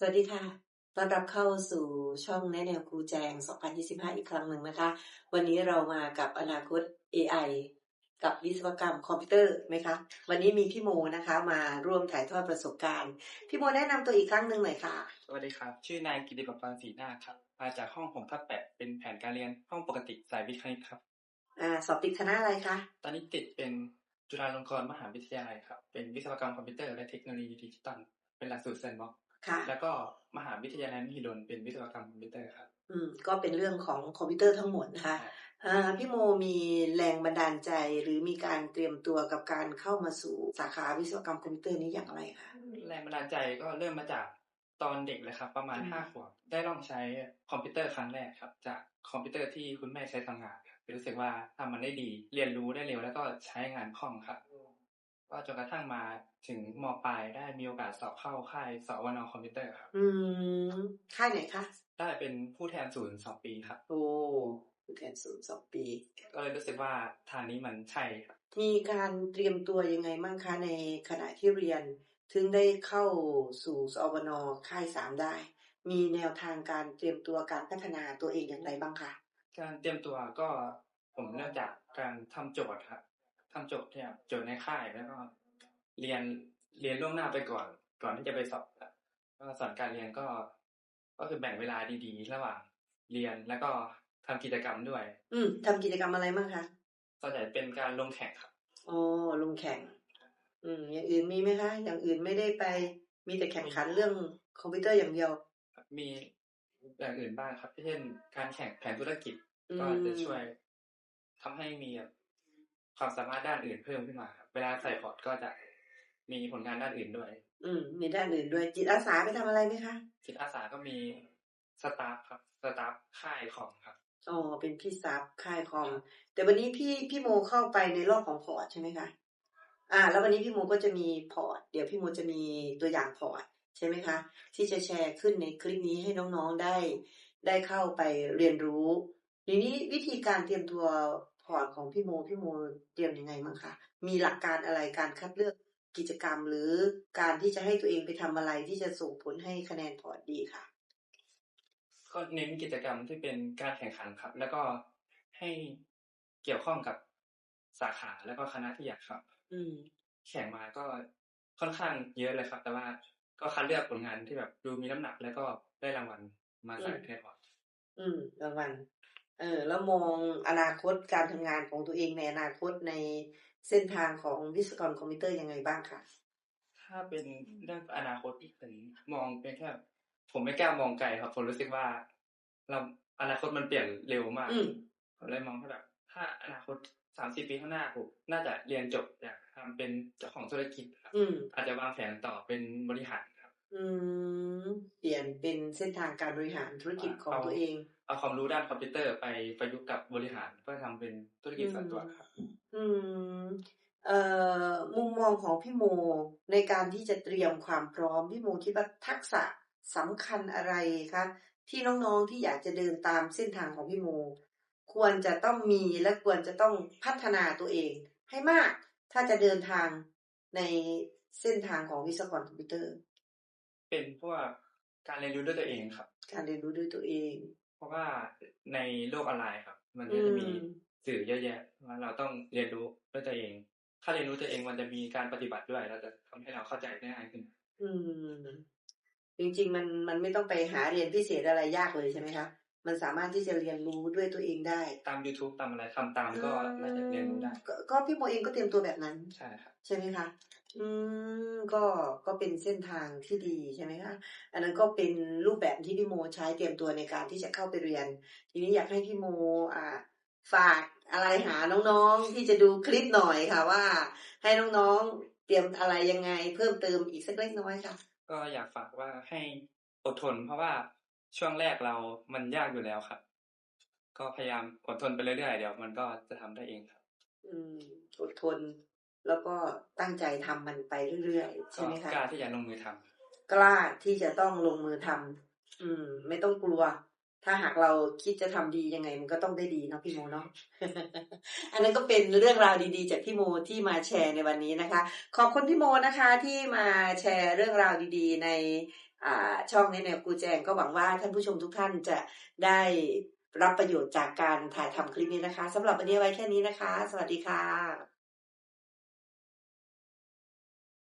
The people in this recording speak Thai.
สวัสดีค่ะ ต้อนรับเข้าสู่ช่องแนะแนวครูแจง 2025 อีกครั้งหนึ่งนะคะ วันนี้เรามากับอนาคต AI กับวิศวกรรมคอมพิวเตอร์ไหมคะ วันนี้มีพี่โมนะคะ มาร่วมถ่ายทอดประสบการณ์ พี่โมแนะนำตัวอีกครั้งหนึ่งหน่อยค่ะ สวัสดีครับ ชื่อนายกิติประกรณ์ศรีนาคครับ มาจากห้อง6ทับ8เป็นแผนการเรียนห้องปกติสายวิทย์คณิตครับ อ่า สอบติดคณะอะไรคะ ตอนนี้ติดเป็นจุฬาลงกรณ์มหาวิทยาลัยครับ เป็นวิศวกรรมคอมพิวเตอร์และเทคโนโลยีดิจิตอล เป็นหลักสูตรแซนด์บ็อกซ์ค่ะ แล้วก็มหาวิทยาลัยมหิดลเป็นวิศวกรรมคอมพิวเตอร์ครับ อืม ก็เป็นเรื่องของคอมพิวเตอร์ทั้งหมดนะคะอ่าพี่โมมีแรงบันดาลใจหรือมีการเตรียมตัวกับการเข้ามาสู่สาขาวิศวกรรมคอมพิวเตอร์นี้อย่างไรคะแรงบันดาลใจก็เริ่มมาจากตอนเด็กเลยครับ ประมาณอืมห้าขวบได้ลองใช้คอมพิวเตอร์ครั้งแรกครับ จากคอมพิวเตอร์ที่คุณแม่ใช้ทำงานครับรู้สึกว่าทำมันได้ดี เรียนรู้ได้เร็วแล้วก็ใช้งานคล่องครับ ก็จนกระทั่งมาถึงมปลายได้มีโอกาสสอบเข้าค่ายสวนคอมพิวเตอร์ครับอืมค่ายไหนคะ ได้เป็นผู้แทนศูนย์สองปีครับ โอ้ผู้แทนศูนย์สองปี ก็เลยรู้สึกว่าทางนี้มันใช่ครับ มีการเตรียมตัวยังไงบ้างคะในขณะที่เรียน ถึงได้เข้าสู่สวนค่ายสามได้ มีแนวทางการเตรียมตัวการพัฒนาตัวเองอย่างไรบ้างคะ การเตรียมตัวก็ผมเริ่มจากการทำโจทย์ครับ ทำโจทย์เนี่ยโจทย์ในค่ายแล้วก็เรียนเรียนล่วงหน้าไปก่อน ก่อนที่จะไปสอบครับก็ส่วนการเรียนก็ ก็คือแบ่งเวลาดีๆ ระหว่างเรียนแล้วก็ทำกิจกรรมด้วย อืมทำกิจกรรมอะไรบ้างคะส่วนใหญ่เป็นการลงแข่งครับอ๋อลงแข่ง อืม อย่างอื่นมีไหมคะ อย่างอื่นไม่ได้ไป มีแต่แข่งขันเรื่องคอมพิวเตอร์อย่างเดียว มีอย่างอื่นบ้างครับ เช่น การแข่งแผนธุรกิจอืมก็จะช่วยทำให้มีแบบ ความสามารถด้านอื่นเพิ่มขึ้นมาครับเวลาใส่พอร์ตก็จะมีผลงานด้านอื่นด้วย อืม มีด้านอื่นด้วย จิตอาสาไปทำอะไรไหมคะ จิตอาสาก็มีสตาฟครับ สตาฟค่ายของครับ อ๋อ เป็นพี่ซับค่ายคอมแต่วันนี้พี่พี่โมเข้าไปในรอบของพอร์ตใช่ไหมคะ อ่า แล้ววันนี้พี่โมก็จะมีพอร์ต เดี๋ยวพี่โมจะมีตัวอย่างพอร์ตใช่ไหมคะ ที่จะแชร์ขึ้นในคลิปนี้ให้น้องๆได้ ได้เข้าไปเรียนรู้ทีนี้วิธีการเตรียมตัวพ อร์ตของพี่โมพี่โมเตรียมยังไงบ้างคะมีหลักการอะไรการคัดเลือกกิจกรรมหรือการที่จะให้ตัวเองไปทำอะไรที่จะส่งผลให้คะแนนพอร์ตดีค่ะ ก็เน้นกิจกรรมที่เป็นการแข่งขันครับ แล้วก็ให้เกี่ยวข้องกับสาขาแล้วก็คณะที่อยากครับ อืมแข่งมาก็ค่อนข้างเยอะเลยครับ แต่ว่าก็คัดเลือกผลงานที่แบบดูมีน้ำหนักแล้วก็ได้รางวัลมาใส่อืมในพอร์ตอืมรางวัล เออแล้วมองอนาคตการทำงานของตัวเองในอนาคตในเส้นทางของวิศวกรคอมพิวเตอร์ยังไงบ้างคะถ้าเป็นเรื่องอนาคตที่ผมมองเป็นแค่ผมไม่กล้ามองไกลครับผมรู้สึกว่า เราอนาคตมันเปลี่ยนเร็วมากอืมผมเลยมองว่าแบบถ้าอนาคตสามสี่ปีข้างหน้าผมน่าจะเรียนจบอยากทำเป็นเจ้าของธุรกิจครับอืมอาจจะวางแผนต่อเป็นบริหารครับ อืม เปลี่ยนเป็นเส้นทางการบริหารธุรกิจของตัวเอง เอาความรู้ด้านคอมพิวเตอร์ไปประยุกต์กับบริหารเพื่อทำเป็นธุรกิจส่วนตัวครับอืมเอ่อมุมมองของพี่โมในการที่จะเตรียมความพร้อมพี่โมคิดว่าทักษะสำคัญอะไรคะที่น้องๆที่อยากจะเดินตามเส้นทางของพี่โม ควรจะต้องมีและควรจะต้องพัฒนาตัวเอง ให้มากถ้าจะเดินทางในเส้นทางของวิศวกรคอมพิวเตอร์ เป็นพวก การเรียนรู้ด้วยตัวเองครับ การเรียนรู้ด้วยตัวเอง เพราะว่าในโลกออนไลน์ครับ มันก็จะมีอืมสื่อเยอะแยะว่าเราต้องเรียนรู้ด้วยตัวเอง ถ้าเรียนรู้ตัวเองมันจะมีการปฏิบัติด้วยเราจะทำให้เราเข้าใจได้ง่ายขึ้น อืมจริงๆมันมันไม่ต้องไปหาเรียนพิเศษอะไรยากเลยใช่ไหมคะ มันสามารถที่จะเรียนรู้ด้วยตัวเองได้ ตาม YouTube ตามอะไรทำตามก็น่าจะเรียนรู้ได้ก็ก็พี่โมเองก็เตรียมตัวแบบนั้น ใช่ครับใช่ไหมคะ อืมก็ก็เป็นเส้นทางที่ดีใช่ไหมคะอันนั้นก็เป็นรูปแบบที่พี่โมใช้เตรียมตัวในการที่จะเข้าไปเรียน ทีนี้อยากให้พี่โมอ่าฝากอะไรหาน้องๆที่จะดูคลิปหน่อยค่ะ ว่า ให้น้องๆเตรียมอะไรยังไง เพิ่มเติมอีกสักเล็กน้อยค่ะ ก็อยากฝากว่าให้อดทนเพราะว่า ช่วงแรกเรามันยากอยู่แล้วครับ ก็พยายามอดทนไปเรื่อยๆเดี๋ยวมันก็จะทำได้เองครับ อืมอดทน แล้วก็ตั้งใจทำมันไปเรื่อยๆใช่ไหมคะก็กล้าที่จะลงมือทำกล้าที่จะต้องลงมือทำอืม ไม่ต้องกลัว ถ้าหากเราคิดจะทำดียังไง มันก็ต้องได้ดีเนาะพี่โมเนาะอันนั้นก็เป็นเรื่องราวดีๆ จากพี่โมที่มาแชร์ในวันนี้นะคะ ขอบคุณพี่โมนะคะ ที่มาแชร์เรื่องราวดี ๆ ในอ่า ช่องในแนวกูแจงก็หวังว่าท่านผู้ชมทุกท่านจะได้รับประโยชน์จากการถ่ายทำคลิปนี้นะคะสำหรับวันนี้ไว้แค่นี้นะคะ สวัสดีค่ะ